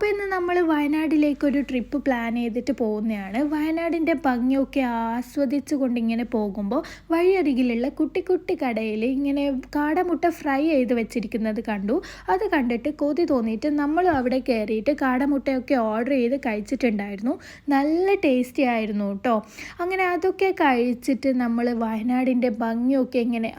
അപ്പോൾ ഇന്ന് നമ്മൾ വയനാട്ടിലേക്കൊരു ട്രിപ്പ് പ്ലാൻ ചെയ്തിട്ട് പോകുന്നതാണ് വയനാടിന്റെ ഭംഗിയൊക്കെ ആസ്വദിച്ചു കൊണ്ടിങ്ങനെ പോകുമ്പോൾ വഴിയരികിലുള്ള കുട്ടി കുട്ടി കടയിൽ ഇങ്ങനെ കാടമുട്ട ഫ്രൈ ചെയ്ത് വെച്ചിരിക്കുന്നത് കണ്ടു. അത് കണ്ടിട്ട് കൊതി തോന്നിയിട്ട് നമ്മളും അവിടെ കയറിയിട്ട് കാടമുട്ടയൊക്കെ ഓർഡർ ചെയ്ത് കഴിച്ചിട്ടുണ്ടായിരുന്നു. നല്ല ടേസ്റ്റി ആയിരുന്നു കേട്ടോ അങ്ങനെ അതൊക്കെ കഴിച്ചിട്ട് നമ്മൾ വയനാടിന്റെ ഭംഗിയൊക്കെ ഇങ്ങനെ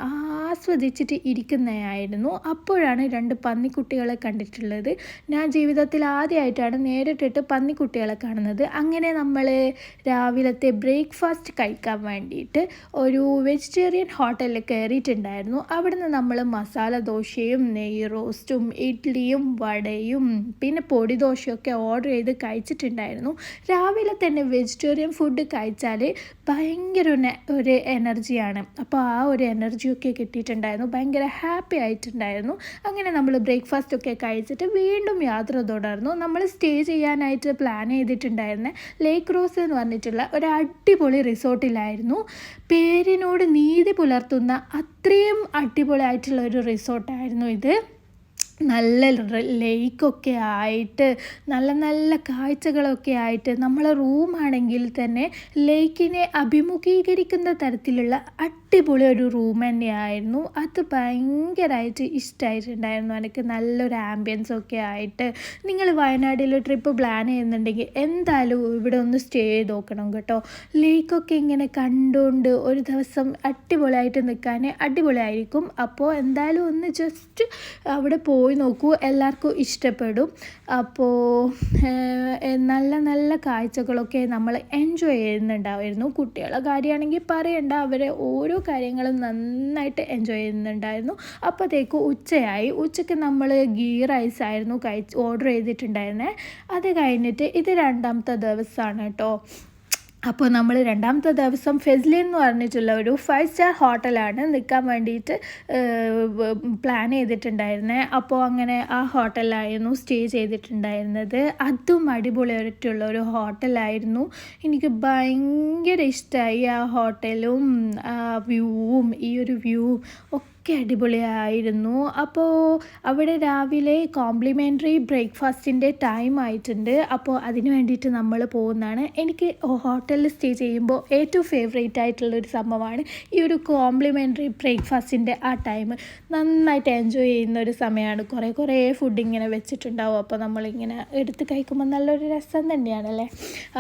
ആസ്വദിച്ചിട്ട് ഇരിക്കുന്നതായിരുന്നു അപ്പോഴാണ് രണ്ട് പന്നിക്കുട്ടികളെ കണ്ടിട്ടുള്ളത്. ഞാൻ ജീവിതത്തിൽ ആദ്യമായിട്ടാണ് നേരിട്ടിട്ട് പന്നിക്കുട്ടികളെ കാണുന്നത്. അങ്ങനെ നമ്മൾ രാവിലത്തെ ബ്രേക്ക്ഫാസ്റ്റ് കഴിക്കാൻ വേണ്ടിയിട്ട് ഒരു വെജിറ്റേറിയൻ ഹോട്ടലിൽ കയറിയിട്ടുണ്ടായിരുന്നു. അവിടുന്ന് നമ്മൾ മസാല ദോശയും നെയ് റോസ്റ്റും ഇഡ്ഡലിയും വടയും പിന്നെ പൊടി ദോശയൊക്കെ ഓർഡർ ചെയ്ത് കഴിച്ചിട്ടുണ്ടായിരുന്നു. രാവിലെ തന്നെ വെജിറ്റേറിയൻ ഫുഡ് കഴിച്ചാൽ ഭയങ്കര ഒരു- എനർജിയാണ്. അപ്പോൾ ആ ഒരു എനർജിയൊക്കെ കിട്ടിയിട്ടുണ്ടായിരുന്നു ഭയങ്കര ഹാപ്പി ആയിട്ടുണ്ടായിരുന്നു. അങ്ങനെ നമ്മൾ ബ്രേക്ക്ഫാസ്റ്റ് ഒക്കെ കഴിച്ചിട്ട് വീണ്ടും യാത്ര തുടർന്നു. നമ്മൾ സ്റ്റേ ചെയ്യാനായിട്ട് പ്ലാൻ ചെയ്തിട്ടുണ്ടായിരുന്ന ലേക്ക് റോസ് എന്ന് പറഞ്ഞിട്ടുള്ള ഒരു അടിപൊളി റിസോർട്ടിലായിരുന്നു. പേരിനോട് നീതി പുലർത്തുന്ന അത്രയും അടിപൊളിയായിട്ടുള്ള ഒരു റിസോർട്ടായിരുന്നു ഇത്. നല്ല ലേക്കൊക്കെ ആയിട്ട് നല്ല നല്ല കാഴ്ചകളൊക്കെ ആയിട്ട് നമ്മളെ റൂമാണെങ്കിൽ തന്നെ ലേക്കിനെ അഭിമുഖീകരിക്കുന്ന തരത്തിലുള്ള അടിപൊളി ഒരു റൂം തന്നെയായിരുന്നു. അത് ഭയങ്കരമായിട്ട് ഇഷ്ടമായിട്ടുണ്ടായിരുന്നു എനിക്ക് നല്ലൊരു ആംബിയൻസ് ഒക്കെ ആയിട്ട്. നിങ്ങൾ വയനാട്ടിൽ ട്രിപ്പ് പ്ലാൻ ചെയ്യുന്നുണ്ടെങ്കിൽ എന്തായാലും ഇവിടെ ഒന്ന് സ്റ്റേ ചെയ്ത് നോക്കണം കേട്ടോ. ലേക്കൊക്കെ ഇങ്ങനെ കണ്ടുകൊണ്ട് ഒരു ദിവസം അടിപൊളിയായിട്ട് നിൽക്കാൻ അടിപൊളിയായിരിക്കും. അപ്പോൾ എന്തായാലും ഒന്ന് ജസ്റ്റ് അവിടെ പോയി നോക്കൂ എല്ലാവർക്കും ഇഷ്ടപ്പെടും. അപ്പോൾ നല്ല നല്ല കാഴ്ചകളൊക്കെ നമ്മൾ എൻജോയ് ചെയ്യുന്നുണ്ടായിരുന്നു. കുട്ടികളുടെ കാര്യമാണെങ്കിൽ പറയണ്ട അവരെ ഓരോ കാര്യങ്ങളും നന്നായിട്ട് എൻജോയ് ചെയ്യുന്നുണ്ടായിരുന്നു. അപ്പോഴത്തേക്ക് ഉച്ചയായി. ഉച്ചയ്ക്ക് നമ്മൾ ഗീ റൈസ് ആയിരുന്നു കഴിച്ച് ഓർഡർ ചെയ്തിട്ടുണ്ടായിരുന്നത് അത് കഴിഞ്ഞിട്ട് ഇത് രണ്ടാമത്തെ ദിവസമാണ് കേട്ടോ അപ്പോൾ നമ്മൾ രണ്ടാമത്തെ ദിവസം ഫെസ്ലി എന്ന് പറഞ്ഞിട്ടുള്ള ഒരു ഫൈവ് സ്റ്റാർ ഹോട്ടലാണ് നിൽക്കാൻ വേണ്ടിയിട്ട് പ്ലാൻ ചെയ്തിട്ടുണ്ടായിരുന്നത് അപ്പോൾ അങ്ങനെ ആ ഹോട്ടലായിരുന്നു സ്റ്റേ ചെയ്തിട്ടുണ്ടായിരുന്നത്. അതും അടിപൊളിയായിട്ടുള്ള ഒരു ഹോട്ടലായിരുന്നു എനിക്ക് ഭയങ്കര ഇഷ്ടമായി ആ ഹോട്ടലും വ്യൂവും ഈ ഒരു വ്യൂവും ഒക്കെ അടിപൊളിയായിരുന്നു. അപ്പോൾ അവിടെ രാവിലെ കോംപ്ലിമെന്ററി ബ്രേക്ക്ഫാസ്റ്റിന്റെ ടൈം ആയിട്ടുണ്ട്. അപ്പോൾ അതിന് വേണ്ടിയിട്ട് നമ്മൾ പോകുന്നതാണ്. എനിക്ക് ഹോട്ടലിൽ സ്റ്റേ ചെയ്യുമ്പോൾ ഏറ്റവും ഫേവറേറ്റ് ആയിട്ടുള്ളൊരു സംഭവമാണ് ഈ ഒരു കോംപ്ലിമെന്ററി ബ്രേക്ക്ഫാസ്റ്റിന്റെ ആ ടൈം നന്നായിട്ട് എൻജോയ് ചെയ്യുന്ന ഒരു സമയമാണ് കുറേ കുറേ ഫുഡ് ഇങ്ങനെ വെച്ചിട്ടുണ്ടാവും. അപ്പോൾ നമ്മളിങ്ങനെ എടുത്ത് കഴിക്കുമ്പോൾ നല്ലൊരു രസം തന്നെയാണല്ലേ?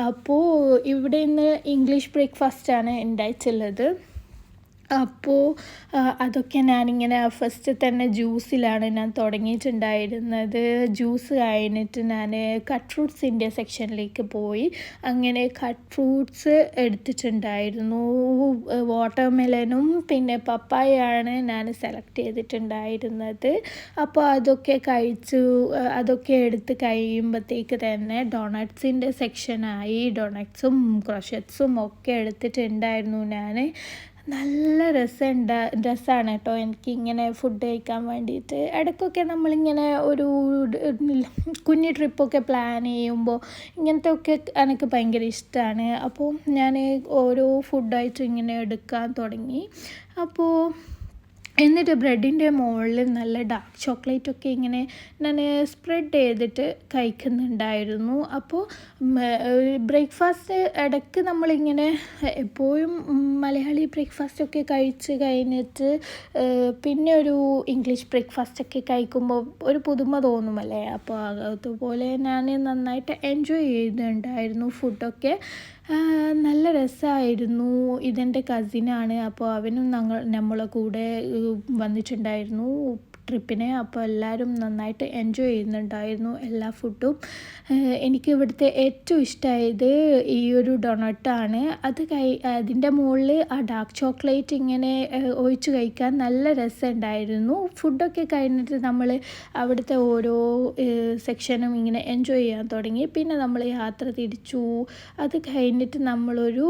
അപ്പോൾ ഇവിടെ ഇന്ന് ഇംഗ്ലീഷ് ബ്രേക്ക്ഫാസ്റ്റാണ് ഉണ്ടായിട്ടുള്ളത്. അപ്പോൾ അതൊക്കെ ഞാനിങ്ങനെ ഫസ്റ്റ് തന്നെ ജ്യൂസിലാണ് ഞാൻ തുടങ്ങിയിട്ടുണ്ടായിരുന്നത്. ജ്യൂസ് കഴിഞ്ഞിട്ട് ഞാൻ കട്ട് ഫ്രൂട്ട്സിന്റെ സെക്ഷനിലേക്ക് പോയി. അങ്ങനെ കട്ട് ഫ്രൂട്ട്സ് എടുത്തിട്ടുണ്ടായിരുന്നു. വാട്ടർമെലനും പിന്നെ പപ്പായാണ് ഞാൻ സെലക്ട് ചെയ്തിട്ടുണ്ടായിരുന്നത്. അപ്പോൾ അതൊക്കെ കഴിച്ചു അതൊക്കെ എടുത്ത് കഴിയുമ്പോഴത്തേക്ക് തന്നെ ഡൊണട്ട്സിന്റെ സെക്ഷനായി ഡൊണട്ട്സും ക്രൊഷറ്റ്സും ഒക്കെ എടുത്തിട്ടുണ്ടായിരുന്നു ഞാൻ നല്ല രസമുണ്ട് രസമാണ് കേട്ടോ എനിക്ക് ഇങ്ങനെ ഫുഡ് കഴിക്കാൻ വേണ്ടിയിട്ട് ഇടയ്ക്കൊക്കെ നമ്മളിങ്ങനെ ഒരു കുഞ്ഞു ട്രിപ്പൊക്കെ പ്ലാൻ ചെയ്യുമ്പോൾ ഇങ്ങനത്തെ ഒക്കെ എനിക്ക് ഭയങ്കര ഇഷ്ടമാണ് അപ്പോൾ ഞാൻ ഓരോ ഫുഡായിട്ട് ഇങ്ങനെ എടുക്കാൻ തുടങ്ങി. അപ്പോൾ എന്നിട്ട് ബ്രെഡിന്റെ മുകളിൽ നല്ല ഡാർക്ക് ചോക്ലേറ്റ് ഒക്കെ ഇങ്ങനെ ഞാൻ സ്പ്രെഡ് ചെയ്തിട്ട് കഴിക്കുന്നുണ്ടായിരുന്നു. അപ്പോൾ ബ്രേക്ക്ഫാസ്റ്റ് ഇടയ്ക്ക് നമ്മളിങ്ങനെ എപ്പോഴും മലയാളി ബ്രേക്ക്ഫാസ്റ്റ് ഒക്കെ കഴിച്ച് കഴിഞ്ഞിട്ട് പിന്നെ ഒരു ഇംഗ്ലീഷ് ബ്രേക്ക്ഫാസ്റ്റ് ഒക്കെ കഴിക്കുമ്പോൾ ഒരു പുതുമ തോന്നുമല്ലേ? അപ്പോൾ അതുപോലെ ഞാൻ നന്നായിട്ട് എൻജോയ് ചെയ്യുന്നുണ്ടായിരുന്നു ഫുഡൊക്കെ നല്ല രസമായിരുന്നു ഇതെന്റെ കസിനാണ് അപ്പോൾ അവനും ഞങ്ങൾ നമ്മളെ കൂടെ വന്നിട്ടുണ്ടായിരുന്നു. ട്രിപ്പിന് അപ്പോൾ എല്ലാവരും നന്നായിട്ട് എൻജോയ് ചെയ്യുന്നുണ്ടായിരുന്നു എല്ലാ ഫുഡും എനിക്ക് ഇവിടുത്തെ ഏറ്റവും ഇഷ്ടമായത് ഈ ഒരു ഡൊണട്ടാണ് അത് കൈ അതിന്റെ മുകളിൽ ആ ഡാർക്ക് ചോക്ലേറ്റ് ഇങ്ങനെ ഒഴിച്ച് കഴിക്കാൻ നല്ല രസമുണ്ടായിരുന്നു. ഫുഡൊക്കെ കഴിഞ്ഞിട്ട് നമ്മൾ അവിടുത്തെ ഓരോ സെക്ഷനും ഇങ്ങനെ എൻജോയ് ചെയ്യാൻ തുടങ്ങി. പിന്നെ നമ്മൾ യാത്ര തിരിച്ചു. അത് കഴിഞ്ഞിട്ട് നമ്മളൊരു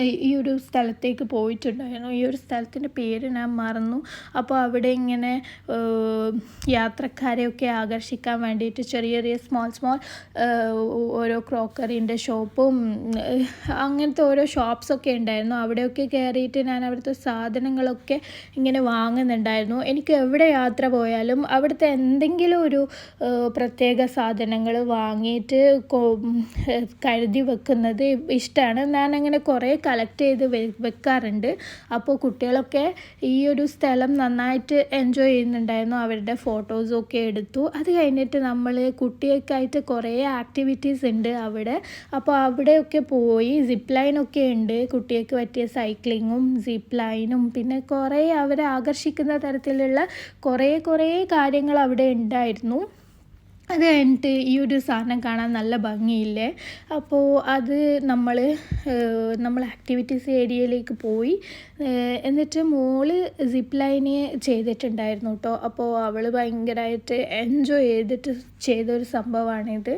ഈ- ഒരു സ്ഥലത്തേക്ക് പോയിട്ടുണ്ടായിരുന്നു. ഈ ഒരു സ്ഥലത്തിന്റെ പേര് ഞാൻ മറന്നു. അപ്പോൾ അവിടെ ഇങ്ങനെ യാത്രക്കാരെയൊക്കെ ആകർഷിക്കാൻ വേണ്ടിയിട്ട് ചെറിയ ചെറിയ സ്മോൾ സ്മോൾ ഓരോ ക്രോക്കറിന്റെ ഷോപ്പും അങ്ങനത്തെ ഓരോ ഷോപ്സൊക്കെ ഉണ്ടായിരുന്നു. അവിടെയൊക്കെ കയറിയിട്ട് ഞാൻ അവിടുത്തെ സാധനങ്ങളൊക്കെ ഇങ്ങനെ വാങ്ങുന്നുണ്ടായിരുന്നു. എനിക്ക് എവിടെ യാത്ര പോയാലും അവിടുത്തെ എന്തെങ്കിലും ഒരു പ്രത്യേക സാധനങ്ങൾ വാങ്ങിയിട്ട് കരുതി വെക്കുന്നത് ഇഷ്ടമാണ് ഞാൻ അങ്ങനെ കുറേ കളക്ട് ചെയ്ത് വെക്കാറുണ്ട്. അപ്പോൾ കുട്ടികളൊക്കെ ഈ ഒരു സ്ഥലം നന്നായിട്ട് എൻജോയ് ചെയ്യുന്നുണ്ടായിരുന്നു. അവരുടെ ഫോട്ടോസൊക്കെ എടുത്തു. അത് കഴിഞ്ഞിട്ട് നമ്മൾ കുട്ടികൾക്കായിട്ട് കുറേ ആക്ടിവിറ്റീസ് ഉണ്ട് അവിടെ. അപ്പോൾ അവിടെയൊക്കെ പോയി സിപ്പ് ലൈനൊക്കെ ഉണ്ട്. കുട്ടികൾക്ക് പറ്റിയ സൈക്ലിങ്ങും സിപ്പ് ലൈനും പിന്നെ കുറേ അവരെ ആകർഷിക്കുന്ന തരത്തിലുള്ള കുറേ കുറേ കാര്യങ്ങൾ അവിടെ ഉണ്ടായിരുന്നു. അത് കഴിഞ്ഞിട്ട് ഈ ഒരു സാധനം കാണാൻ നല്ല ഭംഗിയില്ലേ? അപ്പോൾ അത് നമ്മൾ നമ്മൾ ആക്ടിവിറ്റീസ് ഏരിയയിലേക്ക് പോയി. എന്നിട്ട് മോൾ സിപ്പ് ലൈന് ചെയ്തിട്ടുണ്ടായിരുന്നു കേട്ടോ അപ്പോൾ അവൾ ഭയങ്കരമായിട്ട് എൻജോയ് ചെയ്തിട്ട് ചെയ്തൊരു സംഭവമാണിത്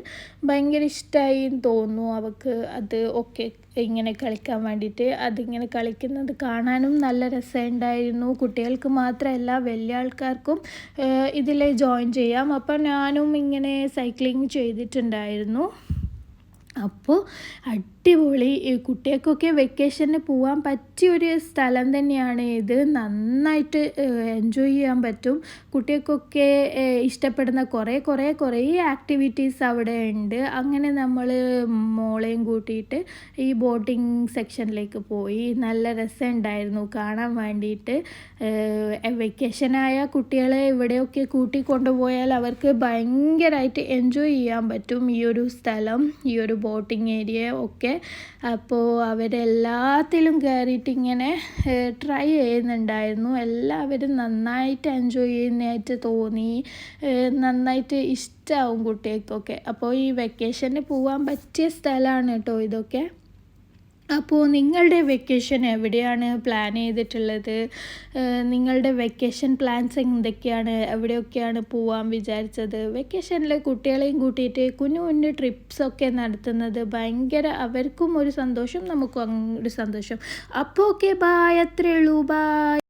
ഭയങ്കര ഇഷ്ടമായി തോന്നുന്നു അവൾക്ക് അത് ഒക്കെ ഇങ്ങനെ കളിക്കാൻ വേണ്ടിയിട്ട്. അതിങ്ങനെ കളിക്കുന്നത് കാണാനും നല്ല രസമുണ്ടായിരുന്നു. കുട്ടികൾക്ക് മാത്രമല്ല വലിയ ആൾക്കാർക്കും ഇതിൽ ജോയിൻ ചെയ്യാം. അപ്പോൾ ഞാനും ഇങ്ങനെ സൈക്ലിങ് ചെയ്തിട്ടുണ്ടായിരുന്നു. അപ്പോൾ അടിപൊളി. കുട്ടികൾക്കൊക്കെ വെക്കേഷന് പോകാൻ പറ്റിയൊരു സ്ഥലം തന്നെയാണ് ഇത്. നന്നായിട്ട് എൻജോയ് ചെയ്യാൻ പറ്റും. കുട്ടികൾക്കൊക്കെ ഇഷ്ടപ്പെടുന്ന കുറേ കുറേ കുറേ ആക്ടിവിറ്റീസ് അവിടെ ഉണ്ട്. അങ്ങനെ നമ്മൾ മോളെയും കൂട്ടിയിട്ട് ഈ ബോട്ടിംഗ് സെക്ഷനിലേക്ക് പോയി. നല്ല രസമുണ്ടായിരുന്നു കാണാൻ വേണ്ടിയിട്ട്. വെക്കേഷനായ കുട്ടികളെ ഇവിടെയൊക്കെ കൂട്ടി കൊണ്ടുപോയാൽ അവർക്ക് ഭയങ്കരമായിട്ട് എൻജോയ് ചെയ്യാൻ പറ്റും ഈ ഒരു സ്ഥലം ഈ ഒരു ബോട്ടിംഗ് ഏരിയ ഒക്കെ. അപ്പോൾ അവരെല്ലാത്തിലും കയറിയിട്ട് ഇങ്ങനെ ട്രൈ ചെയ്യുന്നുണ്ടായിരുന്നു. എല്ലാവരും നന്നായിട്ട് എൻജോയ് ചെയ്യുന്നതായിട്ട് തോന്നി. നന്നായിട്ട് ഇഷ്ടമാവും കുട്ടികൾക്കൊക്കെ. അപ്പോൾ ഈ വെക്കേഷന് പോകാൻ പറ്റിയ സ്ഥലമാണ് കേട്ടോ ഇതൊക്കെ. അപ്പോൾ നിങ്ങളുടെ വെക്കേഷൻ എവിടെയാണ് പ്ലാൻ ചെയ്തിട്ടുള്ളത്? നിങ്ങളുടെ വെക്കേഷൻ പ്ലാൻസ് എന്തൊക്കെയാണ്? എവിടെയൊക്കെയാണ് പോവാൻ വിചാരിച്ചത്? വെക്കേഷനിൽ കുട്ടികളെയും കൂട്ടിയിട്ട് കുഞ്ഞു കുഞ്ഞു ട്രിപ്സൊക്കെ നടത്തുന്നത് ഭയങ്കര അവർക്കും ഒരു സന്തോഷം നമുക്കും ഒരു സന്തോഷം. അപ്പോൾ ഓക്കെ ബായ് അത്രേ ഉള്ളൂ. ബായ്